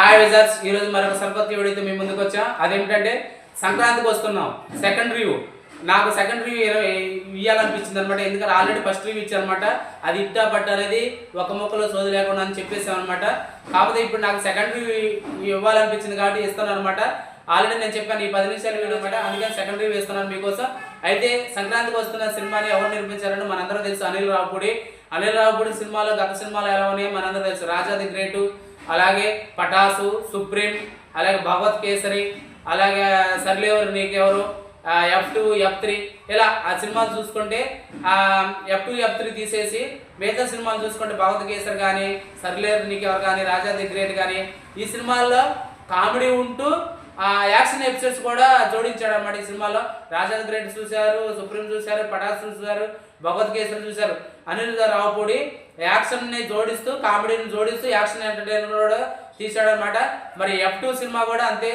Hi wizards ఈ రోజు మరొక సరికొత్త వీడియోతో మీ ముందుకు వచ్చా అదేమిటంటే సంక్రాంతికి వస్తున్నాం. సెకండ్ రివ్యూ నాకు సెకండ్ రివ్యూ ఇవ్వాలనిపించింది అనమాట ఎందుకంటే ఆల్రెడీ ఫస్ట్ రివ్యూ ఇచ్చానమాట అది ఇట్టా పట్ట అనేది ఒక మొక్కలో సోది లేకుండా అని చెప్పేసాం అనమాట కాకపోతే ఇప్పుడు నాకు సెకండ్ రివ్యూ ఇవ్వాలనిపించింది కాబట్టి ఇస్తాను అనమాట ఆల్రెడీ నేను చెప్పాను ఈ పది నిమిషాల వీడియో అనమాట అందుకని సెకండ్ రివ్యూ ఇస్తున్నాను మీకోసం. అయితే సంక్రాంతికి వస్తున్న సినిమాని ఎవరు నిర్మించారని మనందరం తెలుసు. అనిల్ రావుపూడి. అనిల్ రావుపూడి సినిమాలో గత సినిమాలు ఎలా ఉన్నాయి? మనందరం తెలుసు. Raja the great. అలాగే పటాసు సుప్రీం అలాగే భగవత్ కేసరి అలాగే సర్లేవరు నీకెవరు ఎఫ్ టూ ఎఫ్ త్రీ ఇలా ఆ సినిమాలు చూసుకుంటే ఎఫ్ టూ ఎఫ్ త్రీ తీసేసి మిగతా సినిమాలు చూసుకుంటే భగవత్ కేసరి కానీ సర్లేరు నీకెవరు కానీ రాజా ది గ్రేట్ కానీ ఈ సినిమాల్లో కామెడీ ఉంటూ యాక్షన్ ఎపిసోడ్స్ కూడా జోడించాడు అనమాట ఈ సినిమాలో. రాజేంద్ర రెడ్డి గ్రేట్ చూశారు సుప్రీం చూశారు పటాస్ చూశారు భగవద్గీతలు చూశారు. అనిల్ రావుపూడి యాక్షన్ని జోడిస్తూ కామెడీని జోడిస్తూ యాక్షన్ ఎంటర్టైన్మెంట్ కూడా తీశాడు అనమాట మరి ఎఫ్ టూ సినిమా కూడా అంతే.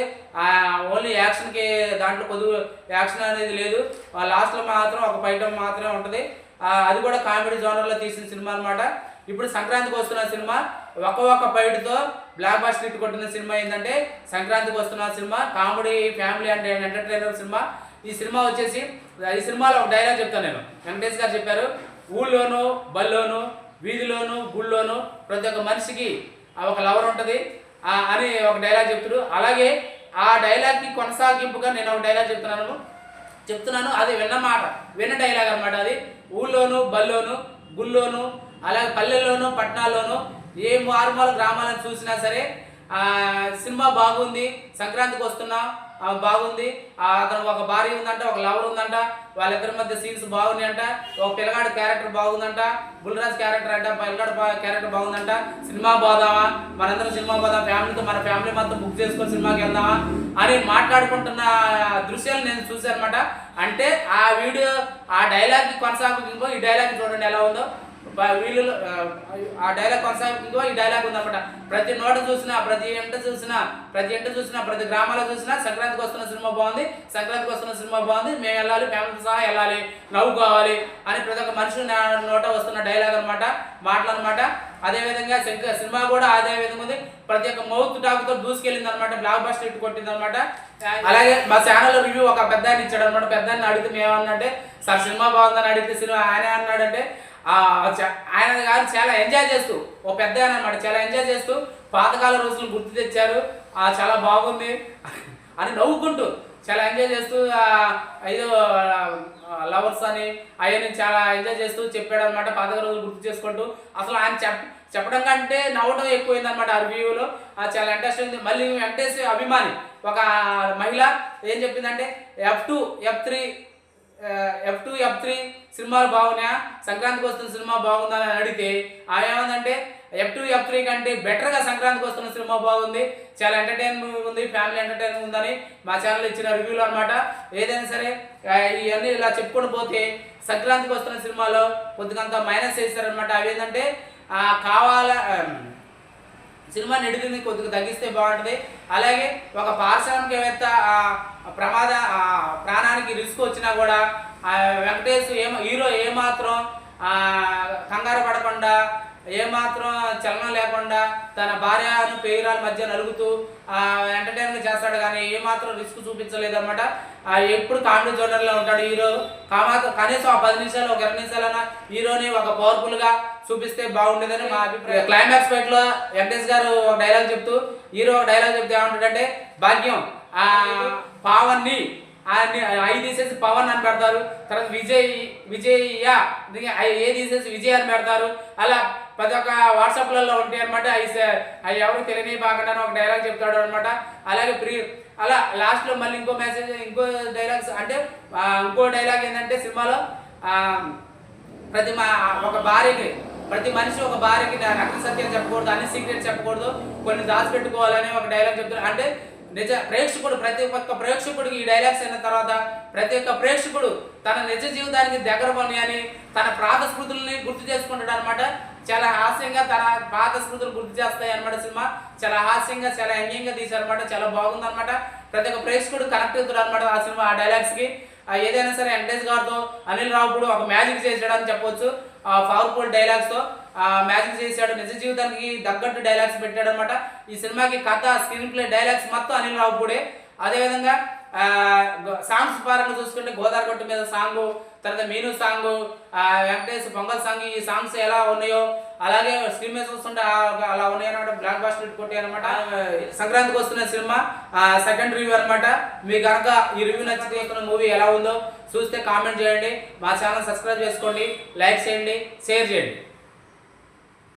ఓన్లీ యాక్షన్కి దాంట్లో కొద్దిగా యాక్షన్ అనేది లేదు. లాస్ట్లో మాత్రం ఒక ఫైటం మాత్రమే ఉంటుంది. అది కూడా కామెడీ జోనర్లో తీసిన సినిమా అన్నమాట. ఇప్పుడు సంక్రాంతికి వస్తున్న సినిమా ఒక ఒక్క ఫైట్తో బ్లాక్ బాస్టర్ హిట్ కొట్టిన సినిమా ఏంటంటే సంక్రాంతికి వస్తున్న cinema comedy family and entertainer cinema. ఈ సినిమా వచ్చేసి ఈ సినిమాలో ఒక డైలాగ్ చెప్తాను నేను. వెంకటేష్ గారు చెప్పారు ఊళ్ళోను బల్లోను వీధిలోను గుళ్ళోను ప్రతి ఒక్క మనిషికి ఒక లవర్ ఉంటుంది. అని ఒక డైలాగ్ చెప్తాడు అలాగే ఆ డైలాగ్కి కొనసాగింపుగా నేను ఒక డైలాగ్ చెప్తున్నాను. చెప్తున్నాను అది విన్న మాట విన్న డైలాగ్ అనమాట అది. ఊళ్ళోను బల్లోను గుళ్ళోను అలాగే పల్లెల్లోనూ పట్టణాల్లోనూ ఏ మారుమూల గ్రామాలను చూసినా సరే సినిమా బాగుంది సంక్రాంతికి వస్తున్నా బాగుంది. అతను ఒక భార్య ఉందంట ఒక లవర్ ఉందంట వాళ్ళిద్దరి మధ్య సీన్స్ బాగున్నాయంట ఒక పిల్లగాడి క్యారెక్టర్ బాగుందంట బుల్రాజ్ క్యారెక్టర్ అంట పిల్లగాడు క్యారెక్టర్ బాగుందంట. సినిమా పోదామా మనందరం సినిమా పోదాం ఫ్యామిలీతో మన ఫ్యామిలీ మొత్తం బుక్ చేసుకొని సినిమాకి వెళ్దామా? అని మాట్లాడుకుంటున్న దృశ్యాలు నేను చూశాను అనమాట అంటే ఆ వీడియో ఆ డైలాగ్ కొనసాగు ఈ డైలాగ్ చూడండి ఎలా ఉందో. వీళ్ళు ఆ, డైలాగ్ కొనసాగుతుందో ఈ డైలాగ్ ఉందన్నమాట. ప్రతి నోట చూసినా ప్రతి ఎంట చూసినా ప్రతి ఎంట చూసినా ప్రతి గ్రామాల్లో చూసినా సంక్రాంతికి వస్తున్న సినిమా బాగుంది సంక్రాంతికి వస్తున్న సినిమా బాగుంది మేము వెళ్ళాలి ఫ్యామిలీ సహా వెళ్ళాలి నవ్వుకోవాలి అని ప్రతి ఒక్క మనుషులు నోట వస్తున్న డైలాగ్ అనమాట మాటలు అనమాట అదేవిధంగా శంక- సినిమా కూడా అదే విధంగా ఉంది. ప్రతి ఒక్క మౌత్ టాక్తో దూసుకెళ్ళింది అనమాట బ్లాక్ బస్టర్ ఇట్టు కొట్టింది అనమాట అలాగే మా ఛానల్ రివ్యూ ఒక పెద్ద ఇచ్చాడు అనమాట పెద్ద అడిగితే మేమన్నంటే సార్ సినిమా బాగుందని అడిగితే సినిమా ఆయన అన్నాడంటే ఆయన గారు చాలా ఎంజాయ్ చేస్తూ ఓ పెద్ద అనమాట చాలా ఎంజాయ్ చేస్తూ పాతకాల రోజులు గుర్తు తెచ్చారు. ఆ చాలా బాగుంది. అని నవ్వుకుంటూ చాలా ఎంజాయ్ చేస్తూ ఏదో లవర్స్ అని అవన్నీ చాలా ఎంజాయ్ చేస్తూ చెప్పాడు అనమాట పాతక రోజులు గుర్తు చేసుకుంటూ. అసలు ఆయన చెప్ చెప్పడం కంటే నవ్వడం ఎక్కువైంది అనమాట ఆ రివ్యూలో చాలా ఇంట్రెస్ట్ ఉంది. మళ్ళీ వెంకటేష్ అభిమాని ఒక మహిళ ఏం చెప్పిందంటే F two F three F two F three సినిమాలు బాగున్నాయా? సంక్రాంతికి వస్తున్న సినిమా బాగుందా అని అడిగితే ఆమె ఏమందంటే ఎఫ్ టూ ఎఫ్ త్రీ కంటే బెటర్గా సంక్రాంతికి వస్తున్న సినిమా బాగుంది. చాలా ఎంటర్టైన్మెంట్ ఉంది ఫ్యామిలీ ఎంటర్టైన్మెంట్ ఉందని మా ఛానల్ ఇచ్చిన రివ్యూలు అనమాట ఏదైనా సరే ఇవన్నీ ఇలా చెప్పుకొని పోతే సంక్రాంతికి వస్తున్న సినిమాలో కొద్దిగంత మైనస్ చేస్తారనమాట అవి ఏంటంటే కావాల సినిమా నెడిదిని కొద్దిగా తగ్గిస్తే బాగుంటుంది. అలాగే ఒక పారిశ్రామికవేత్త ఆ ప్రమాద ప్రాణానికి రిస్క్ వచ్చినా కూడా వెంకటేష్ ఏ హీరో ఏమాత్రం కంగారు పడకుండా ఏమాత్రం చలనం లేకుండా తన భార్యను పేరాల మధ్య నలుగుతూ ఎంటర్టైన్మెంట్ చేస్తాడు కానీ ఏమాత్రం రిస్క్ చూపించలేదు అనమాట ఎప్పుడు కామెడీ జోనర్లో ఉంటాడు హీరో. కామాత్రం కనీసం ఆ పది నిమిషాలు ఒక ఇరవై నిమిషాలైనా హీరోని ఒక పవర్ఫుల్గా చూపిస్తే బాగుండేదని మా అభిప్రాయం. క్లైమాక్స్ ఫైట్లో వెంకటేష్ గారు ఒక డైలాగ్ చెప్తూ హీరో ఒక డైలాగ్ చెప్తే ఏమంటాడంటే భాగ్యం పావన్ని ఆయన్ని ఐ తీసేసి పవన్ అని పెడతారు. తర్వాత విజయ్ విజయ్య ఏ తీసేసి విజయ్ అని పెడతారు. అలా ప్రతి ఒక్క వాట్సాప్లలో ఉంటాయి అనమాట అవి ఎవరు తెలియని బాగా ఒక డైలాగ్ చెప్తాడు అనమాట అలాగే ప్రీ అలా లాస్ట్లో మళ్ళీ ఇంకో మెసేజ్ ఇంకో డైలాగ్స్ అంటే ఇంకో డైలాగ్ ఏంటంటే సినిమాలో ప్రతి మా ఒక భార్యకి ప్రతి మనిషి ఒక భార్యకి నా సత్యం చెప్పకూడదు అన్ని సీక్రెట్ చెప్పకూడదు కొన్ని దాచిపెట్టుకోవాలని ఒక డైలాగ్ చెప్తున్నారు అంటే నిజ ప్రేక్షకుడు ప్రతి ఒక్క ప్రేక్షకుడికి ఈ డైలాగ్స్ అయిన తర్వాత ప్రతి ఒక్క ప్రేక్షకుడు తన నిజ జీవితానికి దగ్గర పని అని తన ప్రాత స్మృతుల్ని గుర్తు చేసుకుంటాడు అనమాట చాలా హాస్యంగా తన పాత స్మృతులు గుర్తు చేస్తాయి అనమాట సినిమా. చాలా హాస్యంగా చాలా ఎంగంగా తీశారనమాట చాలా బాగుంది అనమాట ప్రతి ఒక్క ప్రేక్షకుడు కనెక్ట్ అవుతాడు అనమాట ఆ సినిమా ఆ డైలాగ్స్కి. ఏదైనా సరే వెంకటేష్ గారితో అనిల్ రావుడు ఒక మ్యాజిక్ చేశాడని చెప్పొచ్చు. పవర్ఫుల్ డైలాగ్స్తో మ్యాజిక్ చేశాడు. నిజ జీవితానికి తగ్గట్టు డైలాగ్స్ పెట్టాడు అనమాట ఈ సినిమాకి కథ స్క్రీన్ ప్లే డైలాగ్స్ మొత్తం అనిల్ రావుపూడే. అదేవిధంగా సాంగ్స్ పరంగా చూసుకుంటే గోదావరి గట్టు మీద సాంగ్ తర్వాత మీను సాంగ్ వెంకటేష్ పొంగల్ సాంగ్ ఈ సాంగ్స్ ఎలా ఉన్నాయో అలాగే స్క్రీన్ మీద చూస్తుంటే అలా ఉన్నాయన్నమాట బ్లాక్ బాస్టర్ కొట్టి అనమాట సంక్రాంతికి వస్తున్న సినిమా సెకండ్ రివ్యూ అనమాట మీకు కనుక ఈ రివ్యూ నచ్చితే మూవీ ఎలా ఉందో చూస్తే కామెంట్ చేయండి. మా ఛానల్ సబ్స్క్రైబ్ చేసుకోండి లైక్ చేయండి షేర్ చేయండి.